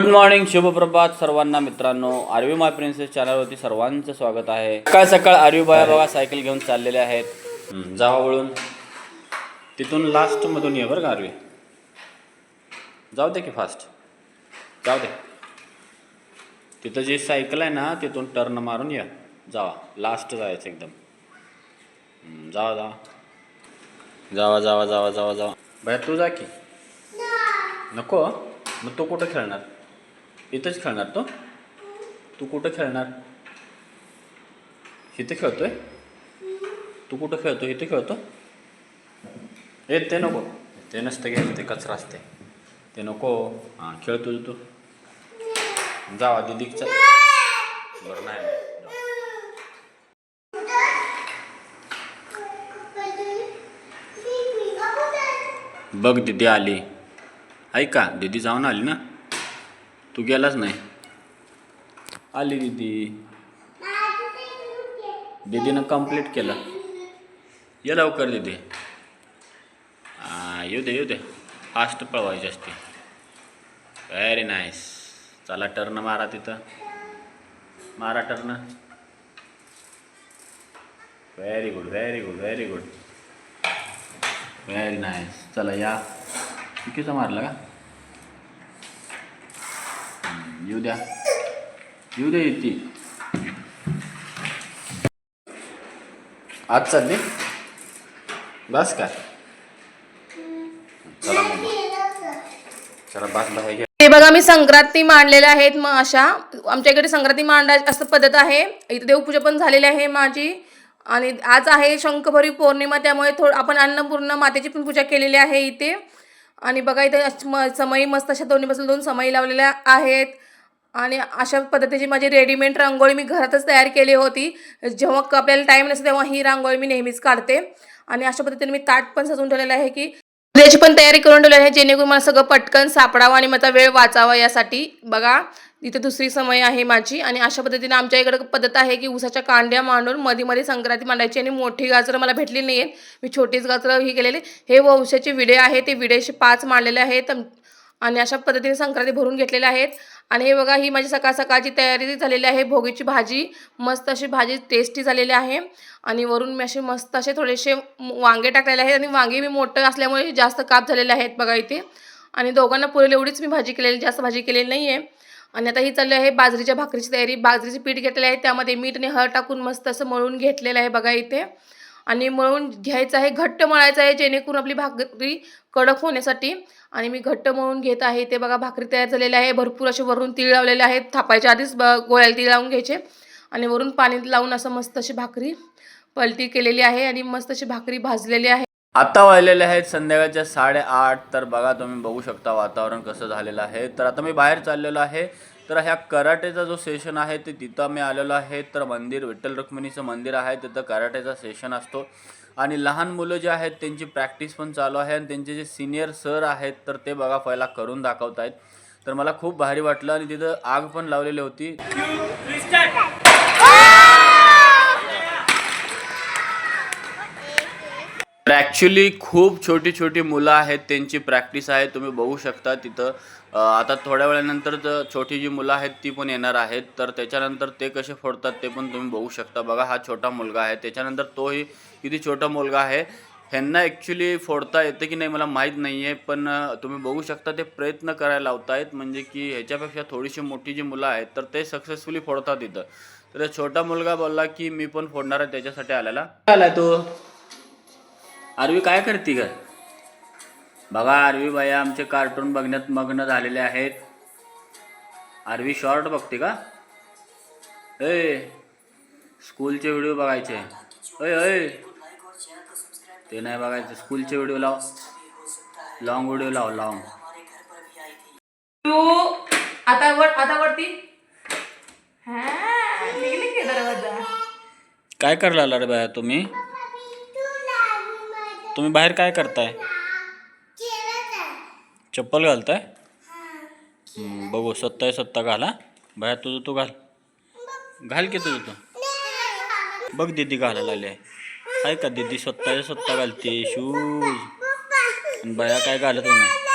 Good morning शुभप्रभात सर्वांना मित्रांनो. RV माय princess चॅनलवरती सर्वांचं स्वागत आहे. सकाळ सकाळ आरवी बाया बघा सायकल घेऊन चाललेले आहेत. जावा वळून. तिथून लास्टमधून ये बरं का आरवी? जाऊ दे की फास्ट जाऊ दे. तिथं जी सायकल आहे ना तिथून टर्न मारून या. जावा लास्ट जायचं एकदम. जावा जावा. जावा जावा जावा जावा जावा. बाया तू जा की. नको मग तू कुठं खेळणार? इथंच खेळणार तो? तू कुठं खेळणार? इथं खेळतोय? तू कुठं खेळतो इथे खेळतो? ए ते नको. ते नसतं घ्यायचं ते कचरा असते. ते नको. हां खेळतो तू. जावा दिदीचा बरं नाही. बघ दिदी आली. ऐका दिदी जाऊन आली ना? तू गेलाच नाही. आली दीदी. दीदीनं कंप्लीट केलं. ये लवकर दीदी. येऊ दे येऊ दे. फास्ट पळवायची असते. व्हेरी नाईस चला टर्न मारा तिथं. मारा turn very good very good very good very nice चला या. चुकीचं मारलं का? येऊ द्या येऊ द्या येते आज चालली बस काय चला मग चला बस बाहेर घ्या हे बघा मी संक्रांती मांडलेल्या आहेत मग अशा. आमच्या इकडे संक्रांती मांडायची असं पद्धत आहे. इथे देवपूजा पण झालेली आहे माझी. आणि आज आहे शंखभरी पौर्णिमा त्यामुळे थोडं आपण अन्नपूर्ण मातेची पण पूजा केलेली आहे इथे. आणि बघा इथे अश- समई मस्त अशा दोन्ही बसून दोन समई लावलेल्या आहेत. आणि अशा पद्धतीची माझी रेडीमेड रांगोळी मी घरातच तयार केली होती. जेव्हा आपल्याला टाईम नसतो तेव्हा ही रांगोळी मी नेहमीच काढते. आणि अशा पद्धतीने मी ताट पण सजवून ठेवलेलं आहे की त्याची पण तयारी करून ठेवली आहे जेणेकरून मला सगळं पटकन सापडावं आणि माझा वेळ वाचावा यासाठी. बघा इथे दुसरी समय आहे माझी आणि अशा पद्धतीने आमच्या इकडे पद्धत आहे की उसाच्या कांड्या मांडून मध्ये मध्ये संक्रांती मांडायची आणि मोठी गाजरं मला भेटली नाही आहेत मी छोटीच गाजरं ही केलेली. हे वंशाचे विडे आहे ते विडेचे पाच मांडलेले आहेत. आणि अशा पद्धतीने संक्रांती भरून घेतलेल्या आहेत. आणि हे बघा ही माझी सकाळ सकाळची तयारी झालेली आहे. भोगीची भाजी मस्त अशी भाजी टेस्टी झालेली आहे. आणि वरून मी असे मस्त असे थोडेसे वांगे टाकलेले आहेत. आणि वांगे मी मोठं असल्यामुळे जास्त काप झालेले आहेत बघा इथे. आणि दोघांना पुरेल एवढीच मी भाजी केलेली जास्त भाजी केलेली नाही आहे आणि आता ही चालली आहे बाजरीच्या भाकरीची तयारी. बाजरीचे पीठ घेतलेले आहे. त्यामध्ये मीठ आणि हळ टाकून मस्त असं मळून घेतलेलं आहे बघा इथे. आणि मळून घ्यायचं आहे घट्ट मळायचं आहे जेणेकरून आपली भाकरी कडक होण्यासाठी. आणि मी घट्ट मळून घेत आहे ते बघा भाकरी तयार झालेली आहे. भरपूर असे वरून तीळ लावलेले आहेत. थापायच्या आधीच ब गोळ्याला तीळ लावून घ्यायचे. आणि वरून पाणी लावून असं मस्त अशी भाकरी पलटी केलेली आहे आणि मस्त अशी भाकरी भाजलेली आहे. आता वाजलेले आहेत संध्याकाळच्या साडेआठ. तर बघा तुम्ही बघू शकता वातावरण कसं झालेलं आहे. तर आता मी बाहेर चाललेलो आहे. तर ह्या कराटेचा जो सेशन आहे ते तिथं मी आलेलो आहे. तर मंदिर विठ्ठल रुक्मिणीचं मंदिर आहे तिथं कराटेचा सेशन असतो. आणि लहान मुलं जे आहेत त्यांची प्रॅक्टिस पण चालू आहे. आणि त्यांचे जे सिनियर सर आहेत तर ते बघा पहिला करून दाखवत आहेत तर मला खूप भारी वाटलं आणि तिथं आग पण लावलेली होती. ॲक्च्युली खूप छोटी छोटी मुलं आहेत त्यांची प्रॅक्टिस आहे. तुम्ही बघू शकता तिथं. आता थोड्या वेळानंतर छोटी जी मुलं आहेत ती पण येणार आहेत. तर त्याच्यानंतर ते कसे फोडतात ते पण तुम्ही बघू शकता. बघा हा छोटा मुलगा आहे. त्याच्यानंतर तोही किती छोटा मुलगा आहे. ह्यांना ॲक्च्युली फोडता येतं की नाही मला माहीत नाही आहे पण तुम्ही बघू शकता ते प्रयत्न करायला लावतायत. म्हणजे की ह्याच्यापेक्षा थोडीशी मोठी जी मुलं आहेत तर ते सक्सेसफुली फोडतात इथं. तर छोटा मुलगा बोलला की मी पण फोडणार आहे त्याच्यासाठी आलेला आलाय तो? आरवी काय करते ग? बघा आरवी बाई आमचे कार्टून बघण्यात मग्न झालेले आहेत. आरवी शॉर्ट बघते का? ए स्कूलचे व्हिडिओ बघायचे. अय अय ते नाही बघायचे. स्कूलचे व्हिडिओ लाव. लॉंग व्हिडिओ लाव लॉंग तू आता वर आता वरती हा काय करला रे बाया तुम्ही? तुम्ही बाहेर काय करताय? चप्पल घालताय? हम्म, बघू स्वतः स्वतः घाला. बाहेर तुझं तू घाल. घाल की तुझं तू. बघ दीदी घालायला लागली आहे. ऐका का दीदी? स्वतःच्या स्वतः घालते शूज. बाया काय घालत नाही.